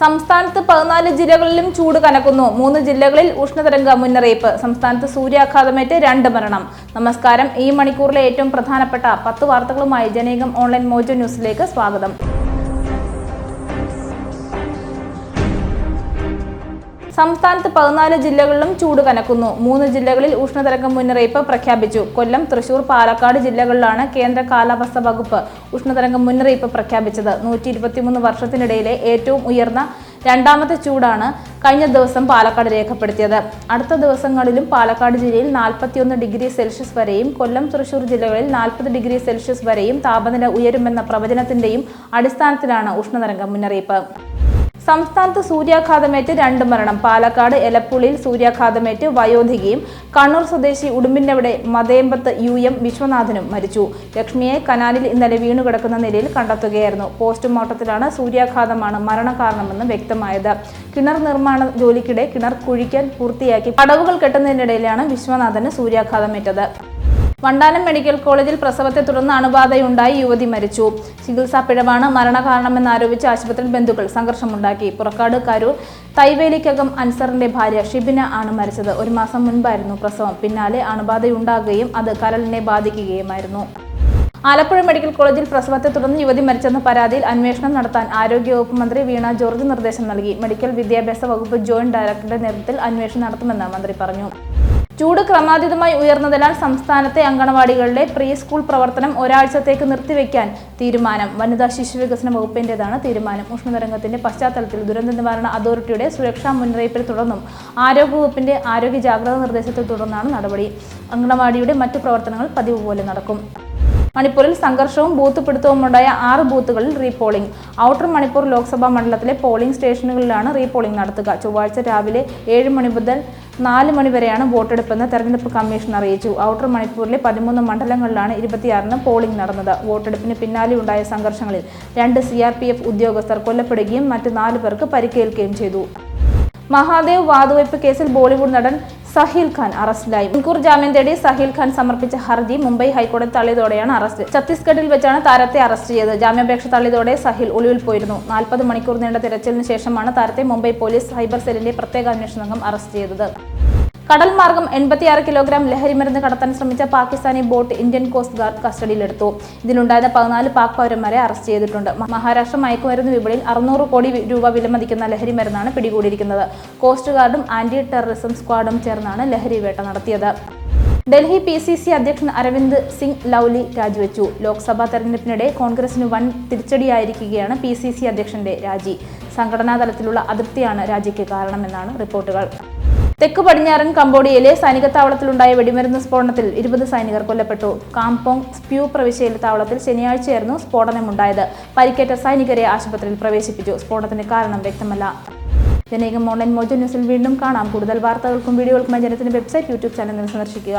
സംസ്ഥാനത്ത് പതിനാല് ജില്ലകളിലും ചൂട് കനക്കുന്നു. മൂന്ന് ജില്ലകളിൽ ഉഷ്ണതരംഗ മുന്നറിയിപ്പ്. സംസ്ഥാനത്ത് സൂര്യാഘാതമേറ്റ് രണ്ട് മരണം. നമസ്കാരം. ഈ മണിക്കൂറിലെ ഏറ്റവും പ്രധാനപ്പെട്ട പത്ത് വാർത്തകളുമായി ജനേകം ഓൺലൈൻ മോജോ ന്യൂസിലേക്ക് സ്വാഗതം. സംസ്ഥാനത്ത് പതിനാല് ജില്ലകളിലും ചൂട് കനക്കുന്നു. മൂന്ന് ജില്ലകളിൽ ഉഷ്ണതരംഗം മുന്നറിയിപ്പ് പ്രഖ്യാപിച്ചു. കൊല്ലം തൃശൂർ പാലക്കാട് ജില്ലകളിലാണ് കേന്ദ്ര കാലാവസ്ഥാ വകുപ്പ് ഉഷ്ണതരംഗം മുന്നറിയിപ്പ് പ്രഖ്യാപിച്ചത്. നൂറ്റി ഇരുപത്തിമൂന്ന് വർഷത്തിനിടയിലെ ഏറ്റവും ഉയർന്ന രണ്ടാമത്തെ ചൂടാണ് കഴിഞ്ഞ ദിവസം പാലക്കാട് രേഖപ്പെടുത്തിയത്. അടുത്ത ദിവസങ്ങളിലും പാലക്കാട് ജില്ലയിൽ നാൽപ്പത്തിയൊന്ന് ഡിഗ്രി സെൽഷ്യസ് വരെയും കൊല്ലം തൃശൂർ ജില്ലകളിൽ നാൽപ്പത് ഡിഗ്രി സെൽഷ്യസ് വരെയും താപനില ഉയരുമെന്ന പ്രവചനത്തിന്റെയും അടിസ്ഥാനത്തിലാണ് ഉഷ്ണതരംഗം മുന്നറിയിപ്പ്. സംസ്ഥാനത്ത് സൂര്യാഘാതമേറ്റ് രണ്ട് മരണം. പാലക്കാട് എലപ്പുള്ളിയിൽ സൂര്യാഘാതമേറ്റ് വയോധികയും കണ്ണൂർ സ്വദേശി ഉടുമ്പിന്റെവിടെ മതേമ്പത്ത് യു എം വിശ്വനാഥനും മരിച്ചു. ലക്ഷ്മിയെ കനാലിൽ ഇന്നലെ വീണുകിടക്കുന്ന നിലയിൽ കണ്ടെത്തുകയായിരുന്നു. പോസ്റ്റ്മോർട്ടത്തിലാണ് സൂര്യാഘാതമാണ് മരണകാരണമെന്ന് വ്യക്തമായത്. കിണർ നിർമ്മാണ ജോലിക്കിടെ കിണർ കുഴിക്കാൻ പൂർത്തിയാക്കി. പടവുകൾ കെട്ടുന്നതിനിടയിലാണ് വിശ്വനാഥന് സൂര്യാഘാതമേറ്റത്. വണ്ടാനം മെഡിക്കൽ കോളേജിൽ പ്രസവത്തെ തുടർന്ന് അണുബാധയുണ്ടായി യുവതി മരിച്ചു. ചികിത്സാ പിഴവാണ് മരണകാരണമെന്നാരോപിച്ച് ആശുപത്രിയിൽ ബന്ധുക്കൾ സംഘർഷമുണ്ടാക്കി. പുറക്കാട് കരൂർ തൈവേലിക്കകം അൻസറിന്റെ ഭാര്യ ഷിബിന ആണ് മരിച്ചത്. ഒരു മാസം മുൻപായിരുന്നു പ്രസവം. പിന്നാലെ അണുബാധയുണ്ടാകുകയും അത് കരളിനെ ബാധിക്കുകയുമായിരുന്നു. ആലപ്പുഴ മെഡിക്കൽ കോളേജിൽ പ്രസവത്തെ തുടർന്ന് യുവതി മരിച്ചെന്ന പരാതിയിൽ അന്വേഷണം നടത്താൻ ആരോഗ്യവകുപ്പ് മന്ത്രി വീണ ജോർജ് നിർദ്ദേശം നൽകി. മെഡിക്കൽ വിദ്യാഭ്യാസ വകുപ്പ് ജോയിന്റ് ഡയറക്ടറുടെ നേതൃത്വത്തിൽ അന്വേഷണം നടത്തുമെന്ന് മന്ത്രി പറഞ്ഞു. ചൂട് ക്രമാതീതമായി ഉയർന്നതിനാൽ സംസ്ഥാനത്തെ അങ്കണവാടികളിലെ പ്രീ സ്കൂൾ പ്രവർത്തനം ഒരാഴ്ചത്തേക്ക് നിർത്തിവെക്കാൻ തീരുമാനം. വനിതാ ശിശു വികസന വകുപ്പിന്റെതാണ് തീരുമാനം. ഉഷ്ണതരംഗത്തിന്റെ പശ്ചാത്തലത്തിൽ ദുരന്ത നിവാരണ അതോറിറ്റിയുടെ സുരക്ഷാ മുന്നറിയിപ്പിൽ തുടർന്നും ആരോഗ്യവകുപ്പിന്റെ ആരോഗ്യ ജാഗ്രതാ നിർദ്ദേശത്തെ തുടർന്നാണ് നടപടി. അങ്കണവാടിയുടെ മറ്റു പ്രവർത്തനങ്ങൾ പതിവ് പോലെ നടക്കും. മണിപ്പൂരിൽ സംഘർഷവും ബൂത്ത് പിടുത്തവും ഉണ്ടായ ആറ് ബൂത്തുകളിൽ റീപോളിംഗ്. ഔട്ടർ മണിപ്പൂർ ലോക്സഭാ മണ്ഡലത്തിലെ പോളിംഗ് സ്റ്റേഷനുകളിലാണ് റീപോളിംഗ് നടത്തുക. ചൊവ്വാഴ്ച രാവിലെ ഏഴ് മണി മുതൽ നാല് മണിവരെയാണ് വോട്ടെടുപ്പെന്ന് തെരഞ്ഞെടുപ്പ് കമ്മീഷൻ അറിയിച്ചു. ഔട്ടർ മണിപ്പൂരിലെ പതിമൂന്ന് മണ്ഡലങ്ങളിലാണ് ഇരുപത്തിയാറിന് പോളിംഗ് നടന്നത്. വോട്ടെടുപ്പിന് പിന്നാലെ ഉണ്ടായ സംഘർഷങ്ങളിൽ രണ്ട് സി ഉദ്യോഗസ്ഥർ കൊല്ലപ്പെടുകയും മറ്റ് നാല് പേർക്ക് പരിക്കേൽക്കുകയും ചെയ്തു. മഹാദേവ് വാതുവയ്പ് കേസിൽ ബോളിവുഡ് നടൻ സഹീൽ ഖാൻ അറസ്റ്റിലായി. മുൻകൂർ ജാമ്യം തേടി സഹീൽ ഖാൻ സമർപ്പിച്ച ഹർജി മുംബൈ ഹൈക്കോടതി തള്ളിയതോടെയാണ് അറസ്റ്റ്. ഛത്തീസ്ഗഡിൽ വെച്ചാണ് താരത്തെ അറസ്റ്റ് ചെയ്തത്. ജാമ്യാപേക്ഷ തള്ളിയതോടെ സഹീൽ ഒളിവിൽ പോയിരുന്നു. നാൽപ്പത് മണിക്കൂർ നീണ്ട തിരച്ചിലിന് ശേഷമാണ് താരത്തെ മുംബൈ പോലീസ് സൈബർ സെല്ലിന്റെ പ്രത്യേക അന്വേഷണ സംഘം അറസ്റ്റ് ചെയ്തത്. കടൽ മാർഗം എൺപത്തിയാറ് കിലോഗ്രാം ലഹരിമരുന്ന് കടത്താൻ ശ്രമിച്ച Pakistani boat Indian coast guard കസ്റ്റഡിയിലെടുത്തു. ഇതിലുണ്ടായിരുന്ന പതിനാല് പാക് പൗരന്മാരെ അറസ്റ്റ് ചെയ്തിട്ടുണ്ട്. മഹാരാഷ്ട്ര മയക്കുമരുന്ന് വിപണിയിൽ അറുന്നൂറ് കോടി രൂപ വിലമതിക്കുന്ന ലഹരിമരുന്നാണ് പിടികൂടിയിരിക്കുന്നത്. കോസ്റ്റ് ഗാർഡും ആന്റി ടെററിസം സ്ക്വാഡും ചേർന്നാണ് ലഹരി വേട്ട നടത്തിയത്. ഡൽഹി പി സി സി അധ്യക്ഷൻ അരവിന്ദ് സിംഗ് ലൗലി രാജിവെച്ചു. ലോക്സഭാ തെരഞ്ഞെടുപ്പിനിടെ കോൺഗ്രസിന് വൻ തിരിച്ചടിയായിരിക്കുകയാണ് പി സി സി അധ്യക്ഷന്റെ രാജി. സംഘടനാ തലത്തിലുള്ള അതൃപ്തിയാണ് രാജിക്ക് കാരണമെന്നാണ് റിപ്പോർട്ടുകൾ. തെക്ക് പടിഞ്ഞാറൻ കംബോഡിയയിലെ സൈനിക താവളത്തിലുണ്ടായ വെടിമരുന്ന് സ്ഫോടനത്തിൽ ഇരുപത് സൈനികർ കൊല്ലപ്പെട്ടു. കാംപോങ് സ്പ്യൂ പ്രവിശ്യയിലെ താവളത്തിൽ ശനിയാഴ്ചയായിരുന്നു സ്ഫോടനമുണ്ടായത്. പരിക്കേറ്റ സൈനികരെ ആശുപത്രിയിൽ പ്രവേശിപ്പിച്ചു. സ്ഫോടനത്തിന് കാരണം വ്യക്തമല്ല. ജനേകം ഓൺലൈൻ മോജോ ന്യൂസിൽ വീണ്ടും കാണാം. കൂടുതൽ വാർത്തകൾക്കും വീഡിയോകൾക്കുമായി ജനത്തിന്റെ വെബ്സൈറ്റ് യൂട്യൂബ് ചാനൽ സന്ദർശിക്കുക.